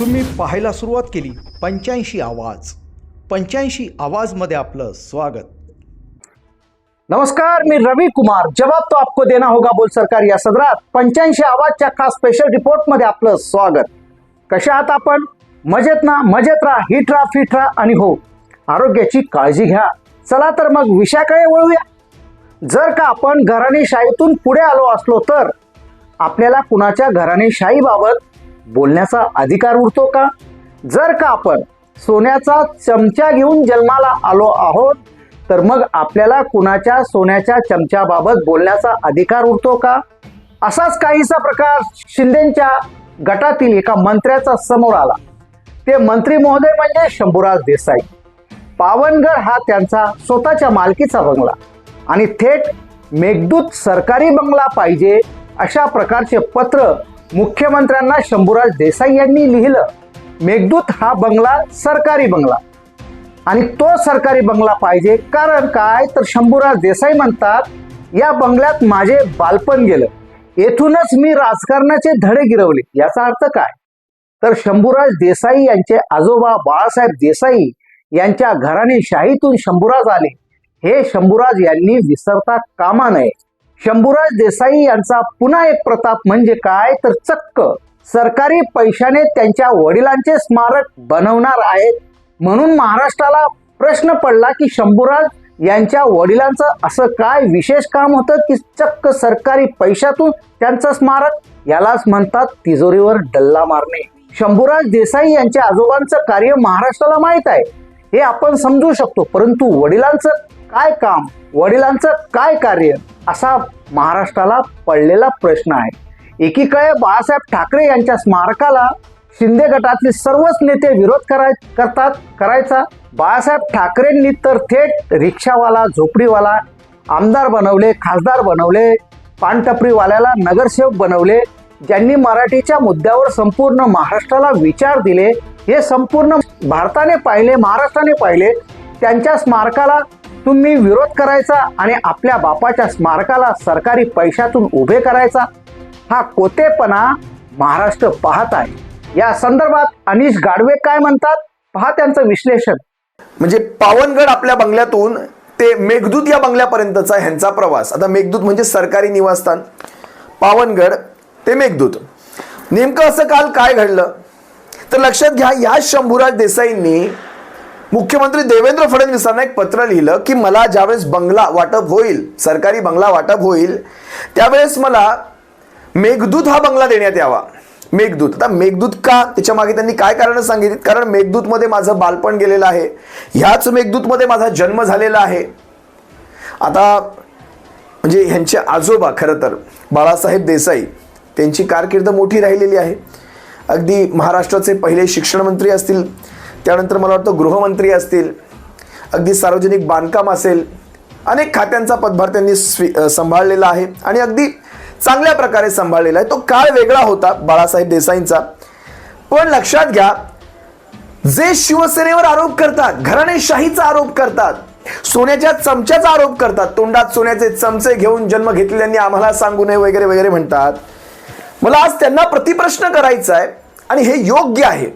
तुम्ही पाहायला सुरुवात केली. पंच्याऐंशी आवाज. पंच्याऐंशी आवाजमध्ये आपलं स्वागत. नमस्कार मी रवी कुमार. जवाब तो आपको देना होगा बोल सरकार या सदरात. पंच्याऐंशी आवाजच्या खास स्पेशल रिपोर्टमध्ये आपलं स्वागत. कशा आहात आपण? मजेत ना? मजेत राहा. हिट राहा फिट राहा आणि हो. आरोग्याची काळजी घ्या. चला तर मग विषयाकडे वळूया. जर का आपण घराणेशाहीतून पुढे आलो असलो तर आपल्याला कुणाच्या घराणेशाहीबाबत बोलण्याचा अधिकार उरतो का? जर का आपण सोन्याचा चमचा घेऊन जन्माला आलो आहोत तर मग आपल्याला कुणाच्या सोन्याच्या चमच्याबाबत बोलण्याचा अधिकार उरतो का? असाच काहीसा प्रकार शिंदेच्या गटातील एका मंत्र्याचा समोर आला. ते मंत्री महोदय म्हणजे शंभूराज देसाई. पावनगड हा त्यांचा स्वतःच्या मालकीचा बंगला आणि थेट मेघदूत सरकारी बंगला पाहिजे अशा प्रकारचे पत्र मुख्यमंत्र्यांना शंभूराज देसाई यांनी लिहिलं मेघदूत हा बंगला सरकारी बंगला. आणि तो सरकारी बंगला पाहिजे. कारण काय? तर शंभूराज देसाई म्हणतात या बंगल्यात माझे बालपण गेलं. येथूनच मी राजकारणाचे धडे गिरवले. याचा अर्थ काय? तर शंभूराज देसाई यांचे आजोबा बाळासाहेब देसाई यांच्या घराने शाहीतून शंभूराज आले. हे शंभूराज यांनी विसरता कामा नये. शंभूराज देसाई यांचा पुन्हा एक प्रताप म्हणजे काय? तर चक्क. सरकारी पैशाने त्यांच्या वडिलांचे स्मारक बनवणार आहेत. म्हणून महाराष्ट्राला प्रश्न पडला की शंभूराज यांच्या वडिलांचं असं काय विशेष काम होतं की चक्क सरकारी पैशातून त्यांचं स्मारक? यालाच म्हणतात तिजोरीवर डल्ला मारणे. शंभूराज देसाई यांच्या आजोबांचं कार्य महाराष्ट्राला माहीत आहे. हे आपण समजू शकतो परंतु वडिलांचं काय काम? वडिलांचं काय कार्य? असा महाराष्ट्राला पडलेला प्रश्न आहे. एकीकडे बाळासाहेब ठाकरे यांच्या स्मारकाला शिंदे गटातले सर्वच नेते विरोध कराय करतात करायचा. बाळासाहेब ठाकरेंनी तर थेट रिक्षावाला झोपडीवाला आमदार बनवले खासदार बनवले पानटपरीवाल्याला नगरसेवक बनवले ज्यांनी मराठीच्या मुद्द्यावर संपूर्ण महाराष्ट्राला विचार दिले हे संपूर्ण भारताने पाहिले महाराष्ट्राने पाहिले त्यांच्या स्मारकाला तुम्ही विरोध करायचा आणि आपल्या बापाच्या स्मारकाला सरकारी पैशातून उभे करायचा हा कोतेपणा महाराष्ट्र पाहत आहे. या संदर्भात अनिश गाडवे काय म्हणतात? पहा त्यांचं विश्लेषण. म्हणजे पावनगड आपल्या बंगल्यातून ते मेघदूत या बंगल्यापर्यंतचा ह्यांचा प्रवास. आता मेघदूत म्हणजे सरकारी निवासस्थान. पावनगड ते मेघदूत. नेमकं असं काल काय घडलं? तर लक्षात घ्या या शंभूराज देसाईंनी मुख्यमंत्री देवेंद्र फडणवीसांना एक पत्र लिहिलं की मला ज्यावेळेस बंगला वाटप होईल सरकारी बंगला वाटप होईल त्यावेळेस मला मेघदूत हा बंगला देण्यात यावा. मेघदूत. आता मेघदूत का? त्याच्यामागे त्यांनी काय कारण सांगितली? कारण मेघदूतमध्ये माझं बालपण गेलेलं आहे. ह्याच मेघदूतमध्ये माझा जन्म झालेला आहे. आता म्हणजे ह्यांचे आजोबा खरं तर बाळासाहेब देसाई त्यांची कारकीर्द मोठी राहिलेली आहे. अगदी महाराष्ट्राचे पहिले शिक्षण मंत्री असतील त्यानंतर मला वाटतं गृहमंत्री असतील अगदी सार्वजनिक बांधकाम असेल अनेक खात्यांचा पदभार त्यांनी स्वी सांभाळलेला आहे आणि अगदी चांगल्या प्रकारे सांभाळलेला आहे. तो काळ वेगळा होता बाळासाहेब देसाईंचा. पण लक्षात घ्या जे शिवसेनेवर आरोप करतात घराणेशाहीचा आरोप करतात सोन्याच्या चमच्याचा आरोप करतात तोंडात सोन्याचे चमचे घेऊन जन्म घेतलेल्यांनी आम्हाला सांगू नये वगैरे वगैरे म्हणतात. मला आज त्यांना प्रतिप्रश्न करायचा आहे आणि हे योग्य आहे.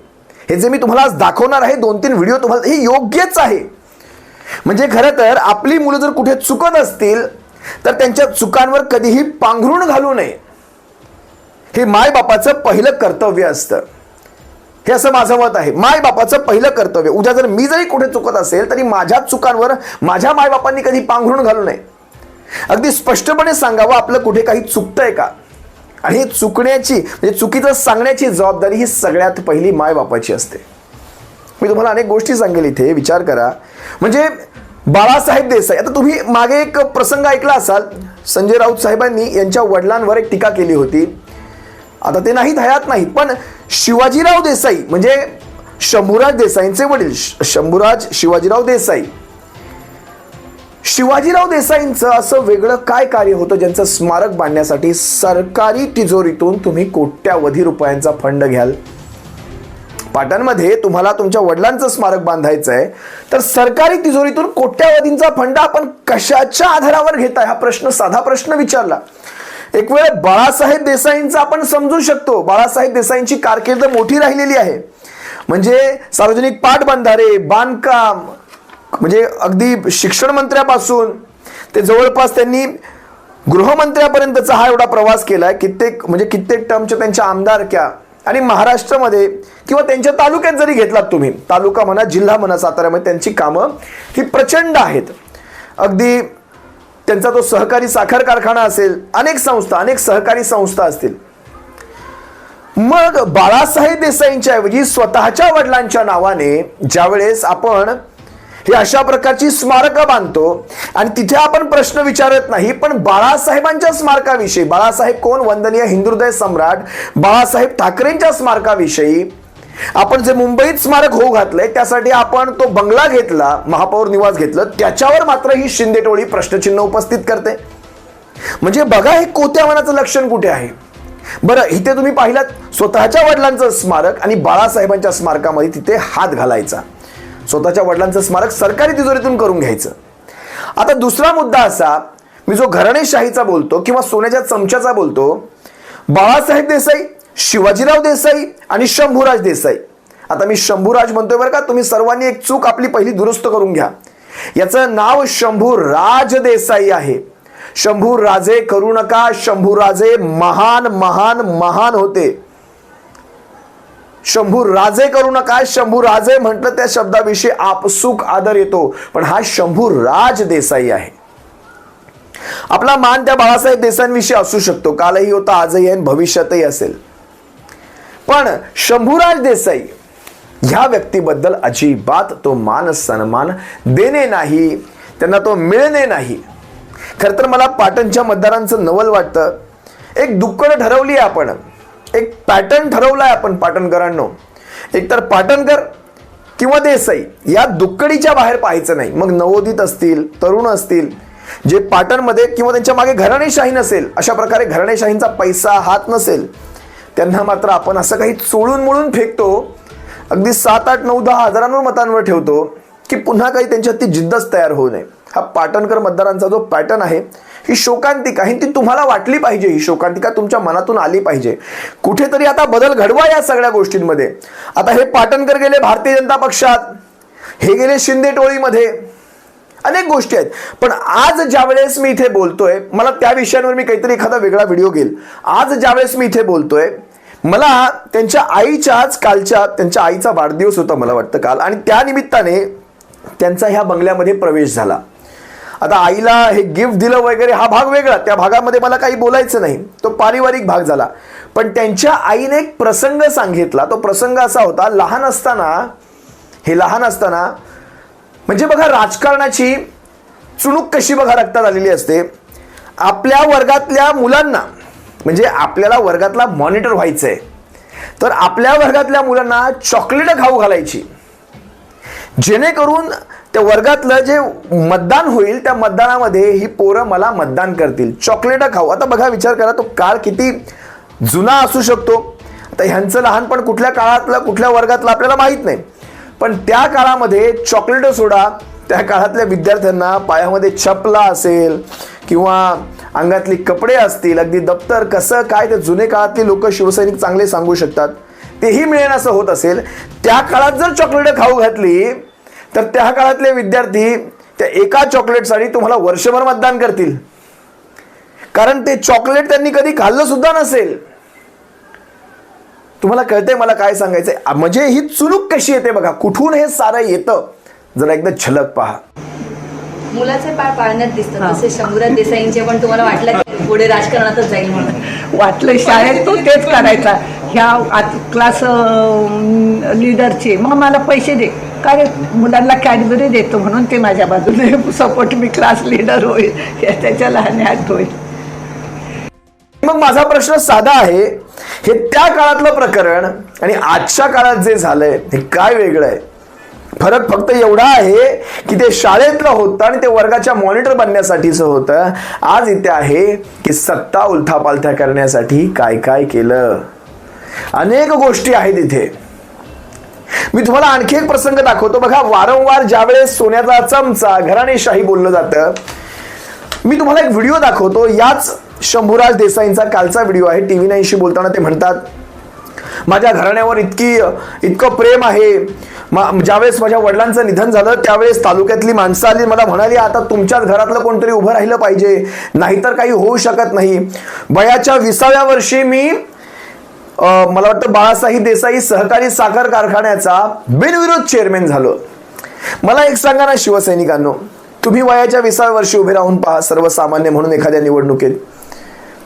हे जे मी तुम्हाला आज दाखवणार आहे दोन तीन व्हिडिओ तुम्हाला हे योग्यच आहे. म्हणजे खरं तर आपली मुलं जर कुठे चुकत असतील तर त्यांच्या चुकांवर कधीही पांघरून घालू नये. हे मायबापाचं पहिलं कर्तव्य असतं. हे असं माझं मत आहे. माय बापाचं पहिलं कर्तव्य. उद्या जर मी जरी कुठे चुकत असेल तरी माझ्या चुकांवर माझ्या मायबापांनी कधी पांघरून घालू नये. अगदी स्पष्टपणे सांगावं आपलं कुठे काही चुकतंय का? आणि चुकण्याची म्हणजे चुकीचं सांगण्याची जबाबदारी ही सगळ्यात पहिली मायबापाची असते. मी तुम्हाला अनेक गोष्टी सांगेल इथे विचार करा. म्हणजे बाळासाहेब देसाई आता तुम्ही मागे एक प्रसंग ऐकला असाल. संजय राऊत साहेबांनी यांच्या वडिलांवर एक टीका केली होती. आता ते नाहीत हयात नाहीत पण शिवाजीराव देसाई म्हणजे शंभूराज देसाईंचे वडील श- शंभूराज शिवाजीराव देसाई शिवाजीराव देसाईंचं असं वेगळं काय कार्य होतं ज्यांचं स्मारक बांधण्यासाठी सरकारी तिजोरीतून तुम्ही कोट्यावधी रुपयांचा फंड घ्याल? पाटणमध्ये तुम्हाला तुमच्या वडिलांचं स्मारक बांधायचं आहे तर सरकारी तिजोरीतून कोट्यावधींचा फंड आपण कशाच्या आधारावर घेताय? हा प्रश्न साधा प्रश्न विचारला. एक वेळ बाळासाहेब देसाईंचा आपण समजू शकतो. बाळासाहेब देसाईंची कारकीर्द मोठी राहिलेली आहे. म्हणजे सार्वजनिक पाटबंधारे बांधकाम म्हणजे अगदी शिक्षण मंत्र्यापासून ते जवळपास त्यांनी गृहमंत्र्यापर्यंतचा हा एवढा प्रवास केलाय. कित्येक म्हणजे कित्येक टर्मच्या त्यांच्या आमदारक्या आणि महाराष्ट्रामध्ये किंवा त्यांच्या तालुक्यात जरी घेतलात तुम्ही तालुका म्हणा जिल्हा म्हणा साताऱ्यामध्ये त्यांची कामं ही प्रचंड आहेत. अगदी त्यांचा तो सहकारी साखर कारखाना असेल अनेक संस्था अनेक सहकारी संस्था असतील. मग बाळासाहेब देसाईंच्या ऐवजी स्वतःच्या वडिलांच्या नावाने ज्यावेळेस आपण हे अशा प्रकारची स्मारकं बांधतो. आणि तिथे आपण प्रश्न विचारत नाही पण बाळासाहेबांच्या स्मारकाविषयी बाळासाहेब कोण? वंदनीय हिंदुहृदय सम्राट बाळासाहेब ठाकरेंच्या स्मारकाविषयी. आपण जे मुंबईत स्मारक होऊ घातलंय त्यासाठी आपण तो बंगला घेतला महापौर निवास घेतलं त्याच्यावर मात्र ही शिंदे टोळी प्रश्नचिन्ह उपस्थित करते. म्हणजे बघा हे कोत्यावनाचं लक्षण कुठे आहे. बरं इथे तुम्ही पाहिलात स्वतःच्या वडिलांचं स्मारक आणि बाळासाहेबांच्या स्मारकामध्ये तिथे हात घालायचा. स्वतःच्या वडिलांचं स्मारक सरकारी तिजोरीतून करून घ्यायचं. आता दुसरा मुद्दा असा मी जो घराणेशाहीचा बोलतो किंवा सोन्याच्या चमच्याचा बोलतो बाळासाहेब देसाई शिवाजीराव देसाई आणि शंभूराज देसाई. आता मी शंभूराज म्हणतोय बरं का तुम्ही सर्वांनी एक चूक आपली पहिली दुरुस्त करून घ्या. याचं नाव शंभूराज देसाई आहे. शंभू राजे करू नका शंभू राजे महान महान महान होते. शंभू राजे करू नका. शंभू राजे म्हटलं त्या शब्दाविषयी आपसुक आदर येतो. पण हा शंभू राज देसाई आहे. आपला मान त्या बाळासाहेब देसाईंविषयी असू शकतो. कालही होता आजही आहे आणि भविष्यातही असेल. पण शंभूराज देसाई ह्या व्यक्तीबद्दल अजिबात तो मान सन्मान देणे नाही. त्यांना तो मिळणे नाही. खरं तर मला पाटणच्या मतदारांचं नवल वाटतं. एक दुक्कड ठरवली आपण. एक पॅटर्न ठरवलाय आपण पाटणकरांनो. एकतर पाटणकर किंवा देसाई या दुक्कडीच्या बाहेर पाहायचं नाही. मग नवोदित असतील तरुण असतील जे पाटणमध्ये किंवा त्यांच्या मागे घराणेशाही नसेल अशा प्रकारे घराणेशाहींचा पैसा हात नसेल त्यांना मात्र आपण असं काही चोळून मोळून फेकतो अगदी सात आठ नऊ दहा हजारांवर मतांवर ठेवतो की पुन्हा काही त्यांच्यात ती जिद्दच तयार होऊ नये. हा पाटणकर मतदारांचा जो पॅटर्न आहे ही शोकांतिका ही ती तुम्हाला वाटली पाहिजे ही शोकांतिका तुमच्या मनातून आली पाहिजे. कुठेतरी आता बदल घडवा या सगळ्या गोष्टींमध्ये. आता हे पाटणकर गेले भारतीय जनता पक्षात हे गेले शिंदे टोळीमध्ये. अनेक गोष्टी आहेत. पण आज ज्यावेळेस मी इथे बोलतोय मला त्या विषयांवर मी काहीतरी एखादा वेगळा व्हिडिओ घेईल. आज ज्यावेळेस मी इथे बोलतोय मला त्यांच्या आईच्याच कालच्या त्यांच्या आईचा वाढदिवस होता मला वाटतं काल. आणि त्या निमित्ताने त्यांचा ह्या बंगल्यामध्ये प्रवेश झाला. आता आईला हे गिफ्ट दिलं वगैरे हा भाग वेगळा. त्या भागामध्ये मला काही बोलायचं नाही. तो पारिवारिक भाग झाला. पण त्यांच्या आईने एक प्रसंग सांगितला. तो प्रसंग असा होता लहान असताना हे लहान असताना म्हणजे बघा राजकारणाची चुणूक कशी बघा रक्तात आलेली असते. आपल्या वर्गातल्या मुलांना म्हणजे आपल्याला वर्गातला मॉनिटर व्हायचं आहे तर आपल्या वर्गातल्या मुलांना चॉकलेट खाऊ घालायची. जेणेकरून त्या वर्गातलं जे मतदान होईल त्या मतदानामध्ये ही पोरं मला मतदान करतील. चॉकलेटं खाऊ. आता बघा विचार करा तो काळ किती जुना असू शकतो. आता ह्यांचं लहानपण कुठल्या काळातलं कुठल्या वर्गातलं आपल्याला माहीत नाही. पण त्या काळामध्ये चॉकलेटं सोडा त्या काळातल्या विद्यार्थ्यांना पायामध्ये छपला असेल किंवा अंगातली कपडे असतील अगदी दप्तर कसं काय ते जुने काळातले लोक शिवसैनिक चांगले सांगू शकतात. तेही मिळेन असं होत असेल. त्या काळात जर चॉकलेटं खाऊ घातली तर त्या काळातले विद्यार्थी त्या एका चॉकलेटसाठी तुम्हाला वर्षभर मतदान करतील. कारण ते चॉकलेट त्यांनी कधी खाल्लं सुद्धा नसेल. तुम्हाला कळतंय मला काय सांगायचंय? म्हणजे ही चुलूक कशी येते बघा कुठून हे सारं येतं? जरा एकदा झलक पहा. मुलाचे पाय पाळण्यात दिसतात तसे शंभूराज देसाईंचे पण तुम्हाला वाटलं की पुढे राजकारणातच जाईल म्हणून. वाटलं शाळेत तो तेच करायचा. ह्या क्लास लीडरचे मग मला पैसे दे. प्रकारे मुलांना कॅडबरी देतो म्हणून ते माझ्या बाजूने सपोर्ट मी क्लास लीडर होईल त्याच्या लहान हात होईल. मग माझा प्रश्न साधा आहे हे त्या काळातलं प्रकरण आणि आजच्या काळात जे झालंय हे काय वेगळं आहे? फरक फक्त एवढा आहे की ते शाळेतलं होतं आणि ते वर्गाच्या मॉनिटर बनण्यासाठीचं होतं. आज इथे आहे की सत्ता उलथापालथ्या करण्यासाठी काय काय केलं? अनेक गोष्टी आहेत इथे. मी तुम्हाला आणखी एक प्रसंग दाखवतो. बघा वारंवार ज्यावेळेस सोन्याचा चमचा घराणेशाही बोललं जातं मी तुम्हाला एक व्हिडिओ दाखवतो. याच शंभूराज देसाईंचा कालचा व्हिडिओ आहे. टी व्ही नाईनशी बोलताना ते म्हणतात माझ्या घराण्यावर इतकी इतकं प्रेम आहे. मा- ज्यावेळेस माझ्या वडिलांचं निधन झालं त्यावेळेस तालुक्यातली माणसं आली मला म्हणाली आता तुमच्याच घरातलं कोणतरी उभं राहिलं पाहिजे. नाहीतर काही होऊ शकत नाही वयाच्या विसाव्या वर्षी मी मला वाटतं बाळासाहेब देसाई सहकारी साखर कारखान्याचा बिनविरोध चेअरमॅन झालो. मला एक सांगा ना शिवसैनिकांनो तुम्ही वयाच्या विसाव्या वर्षी उभे राहून पहा सर्वसामान्य म्हणून एखाद्या निवडणुकीत.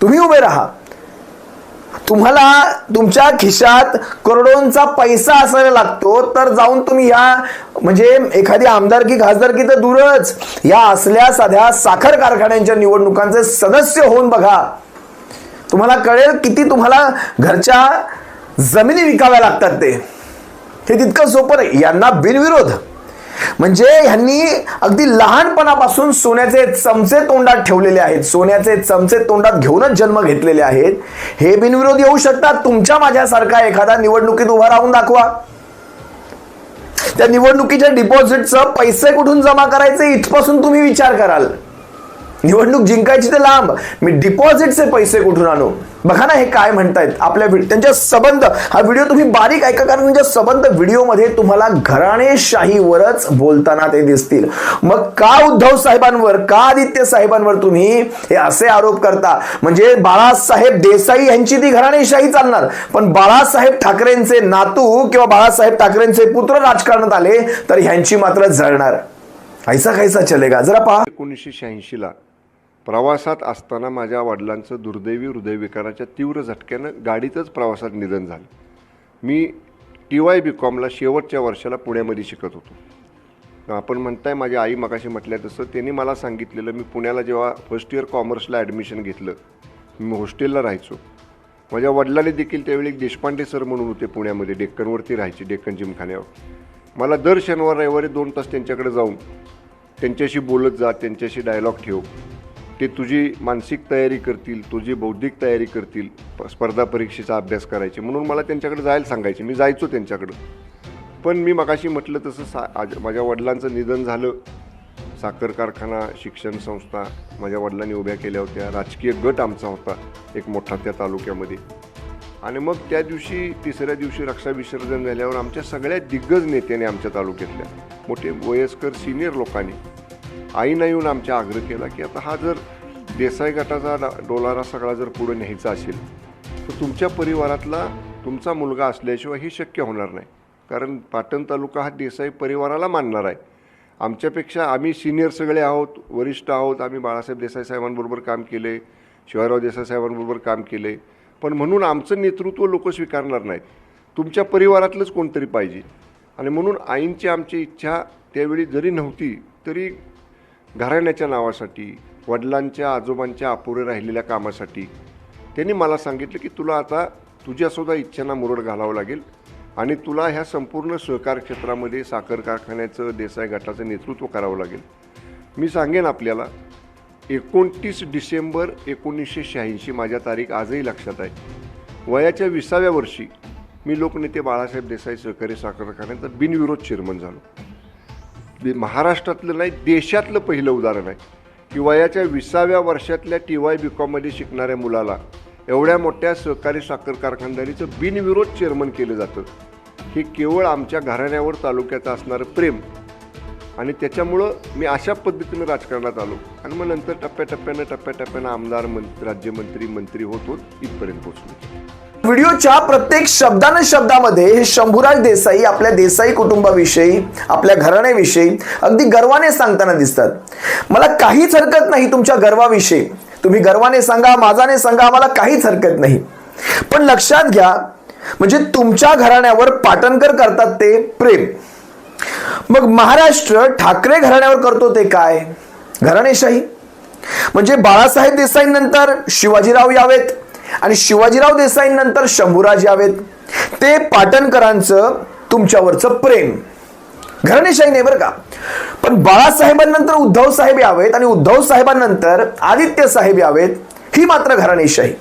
तुम्ही उभे राहा. तुम्हाला तुमच्या खिशात करोडोंचा पैसा असायला लागतो तर जाऊन तुम्ही या म्हणजे एखादी आमदारकी खासदारकी तर दूरच. या असल्या साध्या साखर कारखान्यांच्या निवडणुकांचे सदस्य होऊन बघा. तुम्हाला कळेल किती तुम्हाला घरच्या जमिनी विकाव्या लागतात ते. हे तितकं सोपं नाही. यांना बिनविरोध. म्हणजे ह्यांनी अगदी लहानपणापासून सोन्याचे चमचे तोंडात ठेवलेले आहेत. सोन्याचे चमचे तोंडात घेऊनच जन्म घेतलेले आहेत. हे बिनविरोध येऊ शकतात. तुमच्या माझ्यासारखा एखादा निवडणुकीत उभा राहून दाखवा. त्या निवडणुकीच्या डिपॉझिटचं पैसे कुठून जमा करायचे? इथपासून तुम्ही विचार कराल. निवडणूक जिंकायची तर लांब. मी डिपॉझिटचे पैसे कुठून आणू? बघा ना हे काय म्हणतायत. आपल्या त्यांच्या संबंध. हा व्हिडिओ तुम्ही बारीक ऐका कारण त्यांच्या संबंध व्हिडिओमध्ये तुम्हाला घराणेशाहीवरच बोलताना ते दिसतील. मग का उद्धव साहेबांवर का आदित्य साहेबांवर तुम्ही हे असे आरोप करता? म्हणजे बाळासाहेब देसाई यांची ती घराणेशाही चालणार. पण बाळासाहेब ठाकरेंचे नातू किंवा बाळासाहेब ठाकरेंचे पुत्र राजकारणात आले तर ह्यांची मात्र जळणार ऐसा खायचा चलेगा? जरा पहा. एकोणीसशे शहाऐंशीला प्रवासात असताना माझ्या वडिलांचं दुर्दैवी हृदयविकाराच्या तीव्र झटक्यानं गाडीतच प्रवासात निधन झालं. मी टी वाय बी कॉमला शेवटच्या वर्षाला पुण्यामध्ये शिकत होतो. आपण म्हणताय माझी आई मगाशी म्हटल्या तसं त्यांनी मला सांगितलेलं मी पुण्याला जेव्हा फर्स्ट इयर कॉमर्सला ॲडमिशन घेतलं मी हॉस्टेलला राहायचो. माझ्या वडिलांनी देखील त्यावेळी एक देशपांडे सर म्हणून होते पुण्यामध्ये डेक्कनवरती राहायचे डेक्कन जिमखान्यावर. मला दर शनिवार रविवारी दोन तास त्यांच्याकडे जाऊन त्यांच्याशी बोलत जा त्यांच्याशी डायलॉग ठेव. ते तुझी मानसिक तयारी करतील तुझी बौद्धिक तयारी करतील प- स्पर्धा परीक्षेचा अभ्यास करायचे. म्हणून मला त्यांच्याकडे जायला सांगायचे. मी जायचो त्यांच्याकडं. पण मी मगाशी म्हटलं तसं सा आज माझ्या वडिलांचं निधन झालं. साखर कारखाना शिक्षण संस्था माझ्या वडिलांनी उभ्या केल्या होत्या. राजकीय गट आमचा होता एक मोठा त्या तालुक्यामध्ये. आणि मग त्या दिवशी तिसऱ्या दिवशी रक्षा विसर्जन झाल्यावर आमच्या सगळ्या दिग्गज नेत्याने आमच्या तालुक्यातल्या मोठे वयस्कर सिनियर लोकांनी आईनं येऊन आमच्या आग्रह केला की आता हा जर देसाई गटाचा डा- डोलारा सगळा जर पुढे न्यायचा असेल तर तुमच्या परिवारातला तुमचा मुलगा असल्याशिवाय हे शक्य होणार नाही. कारण पाटण तालुका हा देसाई परिवाराला मानणार आहे. आमच्यापेक्षा आम्ही सिनियर सगळे आहोत वरिष्ठ आहोत आम्ही बाळासाहेब देसाई साहेबांबरोबर काम केले शिवायराव देसाई साहेबांबरोबर काम केले. पण म्हणून आमचं नेतृत्व लोक स्वीकारणार नाहीत. तुमच्या परिवारातलंच कोणतरी पाहिजे. आणि म्हणून आईंची आमची इच्छा त्यावेळी जरी नव्हती तरी घराण्याच्या नावासाठी वडिलांच्या आजोबांच्या अपुरे राहिलेल्या कामासाठी. त्यांनी मला सांगितलं की तुला आता तुझ्यासुद्धा इच्छांना मुरड घालावं लागेल आणि तुला ह्या संपूर्ण सहकार क्षेत्रामध्ये साखर कारखान्याचं देसाई गटाचं नेतृत्व करावं लागेल. मी सांगेन आपल्याला एकोणतीस डिसेंबर एकोणीसशे शहाऐंशी माझ्या तारीख आजही लक्षात आहे. वयाच्या विसाव्या वर्षी मी लोकनेते बाळासाहेब देसाई सहकारी साखर कारखान्याचा बिनविरोध चेअरमन झालो. दे- महाराष्ट्रातलं नाही देशातलं पहिलं उदाहरण आहे. की वयाच्या विसाव्या वर्षातल्या टी वाय बी कॉममध्ये शिकणाऱ्या मुलाला एवढ्या मोठ्या सहकारी साखर कारखानदारीचं बिनविरोध चेअरमन केलं जातं. हे केवळ आमच्या घराण्यावर तालुक्याचं असणारं प्रेम. आणि त्याच्यामुळं मी अशा पद्धतीनं राजकारणात आलो. आणि मग नंतर टप्प्याटप्प्यानं टप्प्याटप्प्यानं आमदार मंत्री राज्यमंत्री मंत्री होत होत इथपर्यंत पोहोचलो. व्हिडिओच्या प्रत्येक शब्दान शब्दामध्ये हे शंभूराज देसाई आपल्या देसाई कुटुंबाविषयी आपल्या घराण्याविषयी अगदी गर्वाने सांगताना दिसतात. मला काहीच हरकत नाही तुमच्या गर्वाविषयी. तुम्ही गर्वाने सांगा माझाने सांगा मला काहीच हरकत नाही. पण लक्षात घ्या म्हणजे तुमच्या घराण्यावर पाटणकर करतात ते प्रेम. मग महाराष्ट्र ठाकरे घराण्यावर करतो ते काय? घराणेशाही. म्हणजे बाळासाहेब देसाईंनंतर शिवाजीराव यावेत. आणि शिवाजीराव देसाईंनंतर शंभूराज यावेत ते पाटणकरांचं तुमच्यावरचं प्रेम. घराणेशाही नाही बरं का? पण बाळासाहेबांनंतर उद्धव साहेब यावेत आणि उद्धव साहेबांनंतर आदित्य साहेब यावेत ही मात्र घराणेशाही.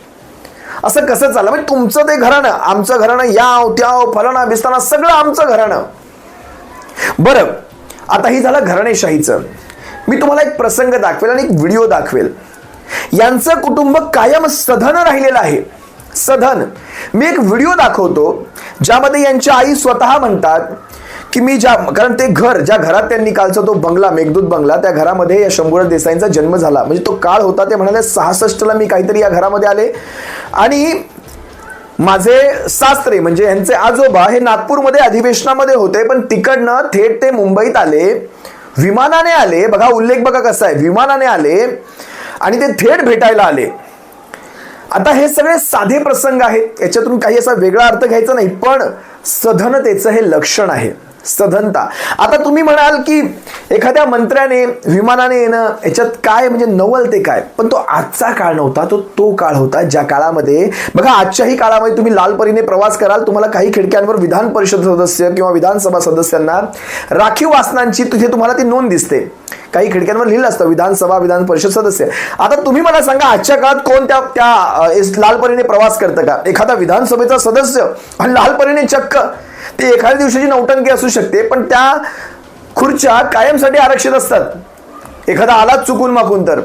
असं कसं चाललं? म्हणजे तुमचं ते घराणं आमचं घराणं याव त्याव फलाना बिस्ताना सगळं आमचं घराणं. बरं आता ही झालं घराणेशाहीचं. मी तुम्हाला एक प्रसंग दाखवेल आणि एक व्हिडिओ दाखवेल. यांचं कुटुंब कायम सधन राहिलेलं आहे. सधन. मी एक व्हिडिओ दाखवतो ज्यामध्ये यांच्या आई स्वतः म्हणतात की मी ज्या कारण ते घर ज्या घरात त्यांनी कालचा तो बंगला मेघदूत बंगला त्या घरामध्ये या शंभूराज देसाईंचा जन्म झाला. म्हणजे तो काळ होता ते म्हणाले सहासष्टला मी काहीतरी या घरामध्ये आले. आणि माझे सासरे म्हणजे यांचे आजोबा हे नागपूरमध्ये अधिवेशनामध्ये होते पण तिकडनं थेट ते मुंबईत आले. विमानाने आले. बघा उल्लेख बघा कसा आहे. विमानाने आले. आणि ते थेट भेटायला आले. आता हे सगळे साधे प्रसंग आहेत. याच्यातून काही असा वेगळा अर्थ घ्यायचा नाही पण सधनतेचं हे लक्षण आहे. सधनता. आता तुम्ही म्हणाल की एखाद्या मंत्र्याने विमानाने येणं याच्यात काय म्हणजे नवल ते काय? पण तो आजचा काळ नव्हता तो तो काळ होता ज्या काळामध्ये बघा आजच्याही काळामध्ये तुम्ही लालपरीने प्रवास कराल तुम्हाला काही खिडक्यांवर विधान परिषद सदस्य किंवा विधानसभा सदस्यांना राखीव वासनांची तिथे तुम्हाला ती नोंद दिसते. काही खिडक्यांवर लिहिलं असतं विधानसभा विधान परिषद सदस्य. आता तुम्ही मला सांगा आजच्या काळात कोण त्या त्या अ, लालपरीने प्रवास करतं का? एखादा विधानसभेचा सदस्य आणि लालपरीने चक्क. ते एखाद्या दिवशीची नौटंकी असू शकते पण त्या खुर्च्या कायमसाठी आरक्षित असतात. एखादा आलाच चुकून माकून तर.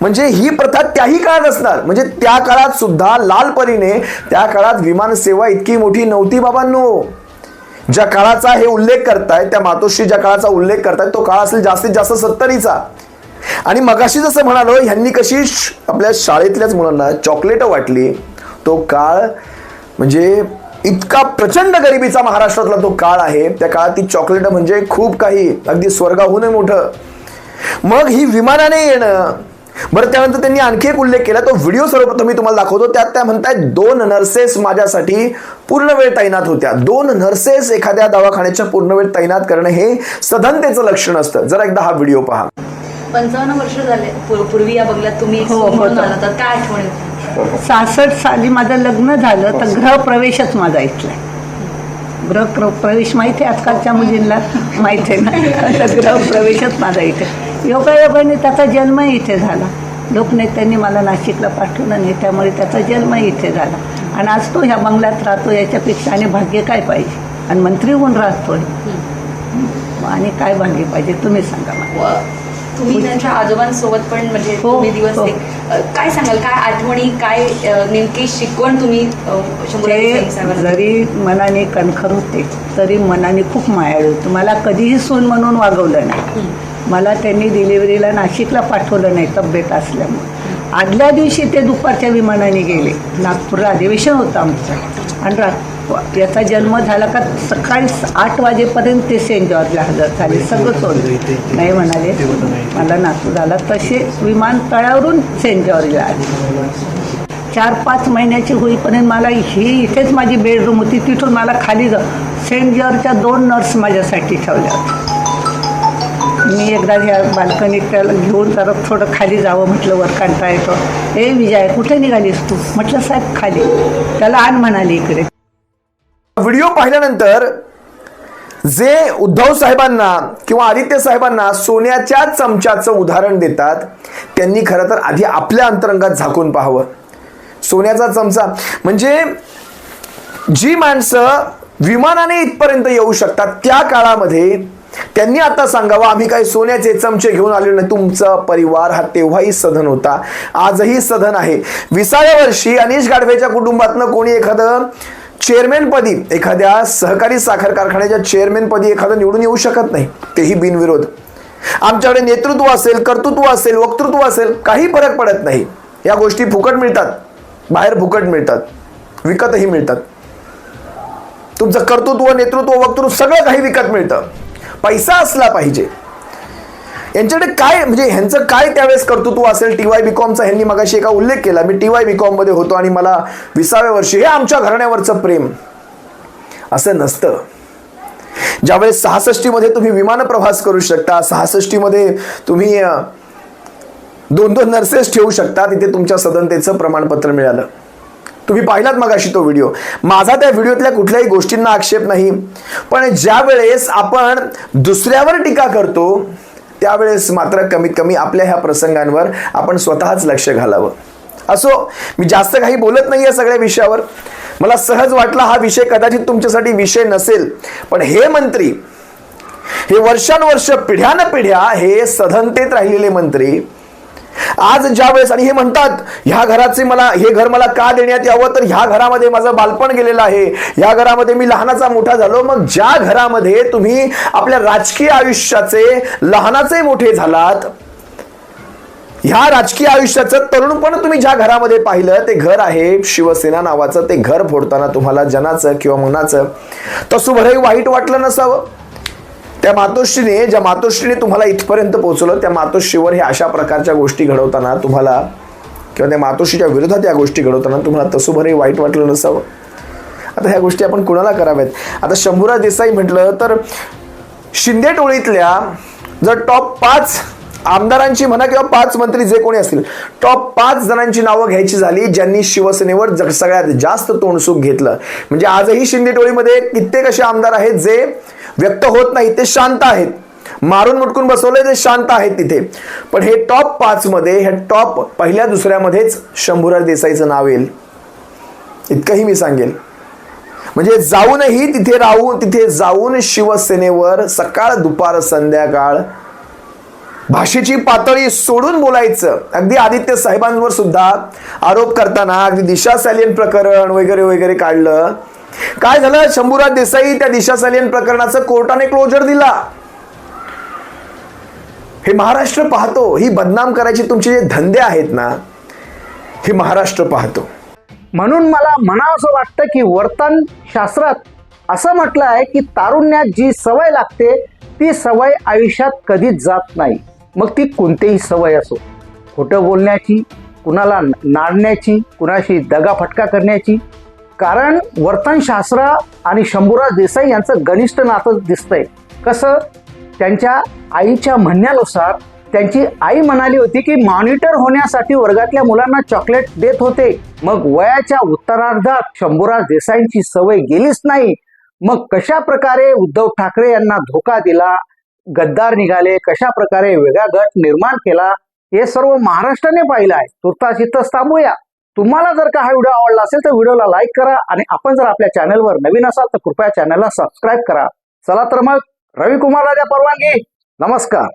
म्हणजे ही प्रथा त्याही काळात असणार. म्हणजे त्या काळात सुद्धा लालपरीने त्या काळात विमानसेवा इतकी मोठी नव्हती बाबांनो. ज्या काळाचा हे उल्लेख करतायत त्या मातोश्री ज्या काळाचा उल्लेख करतायत तो काळ असेल जास्तीत जास्त सत्तरीचा. आणि मगाशी जसं म्हणालो ह्यांनी कशी आपल्या शाळेतल्याच मुलांना चॉकलेट वाटली तो काळ म्हणजे इतका प्रचंड गरिबीचा महाराष्ट्रातला तो काळ आहे. त्या काळात ती चॉकलेट म्हणजे खूप काही अगदी स्वर्गाहूनही मोठं. मग ही विमानाने येणं बरं त्यानंतर त्यांनी आणखी एक उल्लेख केला तो व्हिडिओ सर्वप्रथम मी तुम्हाला दाखवतो. त्यात त्या म्हणतायत दोन नर्सेस माझ्यासाठी पूर्ण वेळ तैनात होत्या. दोन नर्सेस एखाद्या दवाखान्याच्या पूर्ण वेळ तैनात करणं हे सधनतेचं लक्षण असतं. जरा एकदा हा व्हिडिओ पहा. पंचावन्न वर्ष झाले पूर- पूर्वी या बंगल्यात तुम्ही हो, काय आठवण येते? सहासष्ट साली माझं लग्न झालं तर गृहप्रवेशच माझा इथला. गृह प्रवेश माहिती आहे आजकालच्या मुलींना? माहिती आहे ना? तर गृहप्रवेशच माझा इथे. योगायोगाने त्याचा जन्म इथे झाला. लोकनेत्यांनी मला नाशिकला पाठवलं नाही त्यामुळे त्याचा जन्म इथे झाला. आणि आज तो ह्या बंगल्यात राहतो याच्यापेक्षा आणि भाग्य काय पाहिजे? आणि मंत्री होऊन राहतोय? आणि काय भाग्य पाहिजे? तुम्ही सांगा मला. तुम्ही त्यांच्या आजोबांसोबत पण म्हणजे हो, तुम्ही दिवस हो. काय सांगाल? काय आठवणी काय नेमकी शिकवण तुम्ही जरी मनाने कणखर होते तरी मनाने खूप मायाळू होते. मला कधीही सून म्हणून वागवलं नाही. मला त्यांनी डिलिव्हरीला नाशिकला पाठवलं नाही तब्येत असल्यामुळे. आदल्या दिवशी ते दुपारच्या विमानाने गेले. नागपूरला अधिवेशन होतं आमचं. आणि रात याचा जन्म झाला का सकाळी आठ वाजेपर्यंत ते सेंट जॉर्जला हजर झाले. सगळं सोडलं. नाही म्हणाले. मला नातू झाला. तसे विमानतळावरून सेंट जॉर्जला आले. चार पाच महिन्याची होईपर्यंत मला ही इथेच माझी बेडरूम होती. तिथून मला खाली जा सेंट जॉर्जच्या दोन नर्स माझ्यासाठी ठेवल्या मी एकदा ह्या बाल्कनीत त्याला घेऊन जरा थोडं खाली जावं म्हटलं वर कंटाळा येतो. ए विजय कुठे निघालीस तू? म्हटलं साहेब खाली. त्याला आण म्हणाली इकडे. व्हिडिओ पाहिल्यानंतर जे उद्धव साहेबांना किंवा आदित्य साहेबांना सोन्याच्या चमच्याचं उदाहरण देतात त्यांनी खरं तर आधी आपल्या अंतरंगात झाकून पाहावं. सोन्याचा चमचा म्हणजे जी माणसं विमानाने इथपर्यंत येऊ शकतात त्या काळामध्ये त्यांनी आता सांगावं आम्ही काही सोन्याचे चमचे घेऊन आलेलो नाही. तुमचा परिवार हा तेव्हाही सधन होता. आजही सधन आहे. विसाव्या वर्षी अनिश गाडवेच्या कुटुंबातनं कोणी एखादं चेअरमॅनपदी एखाद्या सहकारी साखर कारखान्याच्या चेअरमॅनपदी एखादा एखादं निवडून येऊ शकत नाही. तेही बिनविरोध. आमच्याकडे नेतृत्व असेल कर्तृत्व असेल वक्तृत्व असेल काही फरक पडत नाही. या गोष्टी फुकट मिळतात. बाहेर फुकट मिळतात. विकतही मिळतात. तुमचं कर्तृत्व नेतृत्व वक्तृत्व सगळं काही विकत मिळतं. पैसा असला पाहिजे. यांच्याकडे काय म्हणजे ह्यांचं काय त्यावेळेस कर्तृत्व असेल? टी वाय बी कॉमचा ह्यांनी मगाशी एका उल्लेख केला. मी टी वाय बी कॉममध्ये होतो आणि मला विसाव्या वर्षी हे आमच्या घराण्यावरचं प्रेम. असं नसतं. ज्यावेळेस सहासष्टीमध्ये तुम्ही विमान प्रवास करू शकता सहासष्टीमध्ये तुम्ही दोन दोन नर्सेस ठेवू शकता तिथे तुमच्या सदनतेचं प्रमाणपत्र मिळालं. तुम्ही पाहिलात मगाशी तो व्हिडिओ. माझा त्या व्हिडिओतल्या कुठल्याही गोष्टींना आक्षेप नाही. पण ज्या वेळेस आपण दुसऱ्यावर टीका करतो त्यावेळेस मात्र कमीत कमी आपल्या ह्या प्रसंगांवर आपण स्वतःच लक्ष घालावं. असो मी जास्त काही बोलत नाही या सगळ्या विषयावर. मला सहज वाटला हा विषय कदाचित तुमच्यासाठी विषय नसेल पण हे मंत्री हे वर्षानुवर्ष पिढ्यान पिढ्या हे सधनतेत राहिलेले मंत्री आज ज्या वेळेस आणि हे म्हणतात ह्या घराचे मला हे घर मला का देण्यात यावं? तर ह्या घरामध्ये माझं बालपण गेलेलं आहे. या घरामध्ये मी लहानाचा मोठा झालो. मग ज्या घरामध्ये तुम्ही आपल्या राजकीय आयुष्याचे लहानाचे मोठे झालात ह्या राजकीय आयुष्याचं तरुणपण तुम्ही ज्या घरामध्ये पाहिलं ते घर आहे शिवसेना नावाचं. ते घर फोडताना तुम्हाला जनाचं किंवा मनाचं तसं भरही वाईट वाटलं नसावं. त्या मातोश्रीने ज्या मातोश्रीने तुम्हाला इथपर्यंत पोहोचवलं त्या मातोश्रीवर हे अशा प्रकारच्या गोष्टी घडवताना तुम्हाला किंवा त्या मातोश्रीच्या विरोधात या गोष्टी घडवताना तुम्हाला तसं भरही वाईट वाटलं नसावं. आता ह्या गोष्टी आपण कुणाला कराव्यात? आता शंभूराज देसाई म्हटलं तर शिंदे टोळीतल्या जर टॉप पाच आमदारांची म्हणा किंवा पाच मंत्री जे कोणी असतील टॉप पाच जणांची नावं घ्यायची झाली ज्यांनी शिवसेनेवर सगळ्यात जास्त तोंडसूक घेतलं. म्हणजे आजही शिंदे टोळीमध्ये कित्येक असे आमदार आहेत जे व्यक्त होत नाहीत ते शांत आहेत. मारून मुटकून बसवले ते शांत आहेत तिथे. पण हे टॉप पाच मध्ये हे टॉप पहिल्या दुसऱ्यामध्येच शंभूराज देसाईचं नाव येईल. इतकंही मी सांगेल. म्हणजे जाऊनही तिथे राहून तिथे जाऊन शिवसेनेवर सकाळ दुपार संध्याकाळ भाषेची पातळी सोडून बोलायचं. अगदी आदित्य साहेबांवर सुद्धा आरोप करताना अगदी दिशा सॅलियन प्रकरण वगैरे वगैरे काढलं. काय झालं? शंभूराज देसाई त्या दिशा सॅलियन प्रकरणाचं कोर्टाने क्लोजर दिला. हे महाराष्ट्र पाहतो. ही बदनाम करायची तुमचे जे धंदे आहेत ना हे महाराष्ट्र पाहतो. म्हणून मला म्हणावंसं वाटतं की वर्तन शास्त्रात असं म्हटलं आहे की तारुण्यात जी सवय लागते ती सवय आयुष्यात कधीच जात नाही. मग ती कोणतीही सवय असो. खोटं बोलण्याची कुणाला नाडण्याची कुणाशी दगाफटका करण्याची. कारण वर्तनशास्त्र आणि शंभूराज देसाई यांचं घनिष्ठ नातं दिसतंय. कसं? त्यांच्या आईच्या म्हणण्यानुसार त्यांची आई म्हणाली होती की मॉनिटर होण्यासाठी वर्गातल्या मुलांना चॉकलेट देत होते. मग वयाच्या उत्तरार्धात शंभूराज देसाईंची सवय गेलीच नाही. मग कशा प्रकारे उद्धव ठाकरे यांना धोका दिला गद्दार निघाले कशा प्रकारे वेगळा गट निर्माण केला हे सर्व महाराष्ट्राने पाहिलं आहे. तुर्तास इथंच थांबूया. तुम्हाला जर का हा व्हिडिओ आवडला असेल तर व्हिडिओला लाईक करा आणि आपण जर आपल्या चॅनलवर नवीन असाल तर कृपया चॅनलला सबस्क्राईब करा. चला तर मग रविकुमार राजा परवानगी. नमस्कार.